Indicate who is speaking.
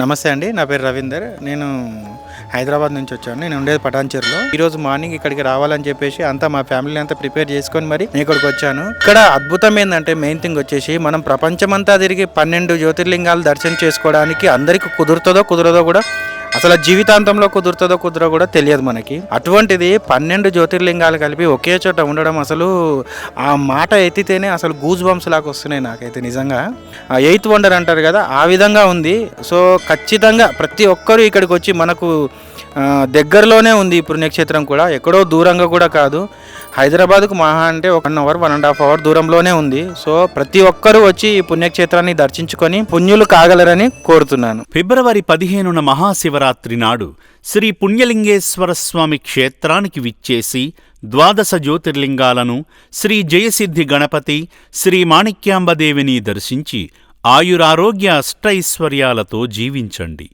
Speaker 1: నమస్తే అండి నా పేరు రవీందర్. నేను హైదరాబాద్ నుంచి వచ్చాను. నేను ఉండేది పటాన్చేరులో. ఈరోజు మార్నింగ్ ఇక్కడికి రావాలని చెప్పేసి అంతా మా ఫ్యామిలీ అంతా ప్రిపేర్ చేసుకొని మరి నేను ఇక్కడికి వచ్చాను. ఇక్కడ అద్భుతం ఏంటంటే మెయిన్ థింగ్ వచ్చేసి మనం ప్రపంచమంతా తిరిగి పన్నెండు జ్యోతిర్లింగాలు దర్శనం చేసుకోవడానికి అందరికీ కుదురుతుందో కుదరదో కూడా అసలు జీవితాంతంలో కుదురుతుందో కుదరో కూడా తెలియదు మనకి. అటువంటిది పన్నెండు జ్యోతిర్లింగాలు కలిపి ఒకే చోట ఉండడం అసలు ఆ మాట ఎత్తితేనే అసలు గూజ్ బంప్స్ లాగా వస్తున్నాయి నాకైతే నిజంగా. ఎయిత్ వండర్ అంటారు కదా ఆ విధంగా ఉంది. సో ఖచ్చితంగా ప్రతి ఒక్కరూ ఇక్కడికి వచ్చి మనకు దగ్గరలోనే ఉంది ఈ పుణ్యక్షేత్రం కూడా. ఎక్కడో దూరంగా కూడా కాదు. హైదరాబాద్కు మహా అంటే ఒక one hour one and half hour దూరంలోనే ఉంది. సో ప్రతి ఒక్కరూ వచ్చి ఈ పుణ్యక్షేత్రాన్ని దర్శించుకొని పుణ్యులు కాగలరని కోరుతున్నాను.
Speaker 2: ఫిబ్రవరి పదిహేనున మహాశివరాత్రి నాడు శ్రీ పుణ్యలింగేశ్వర స్వామి క్షేత్రానికి విచ్చేసి ద్వాదశ జ్యోతిర్లింగాలను శ్రీ జయసిద్ధి గణపతి శ్రీ మాణిక్యాంబదేవిని దర్శించి ఆయురారోగ్య అష్టైశ్వర్యాలతో జీవించండి.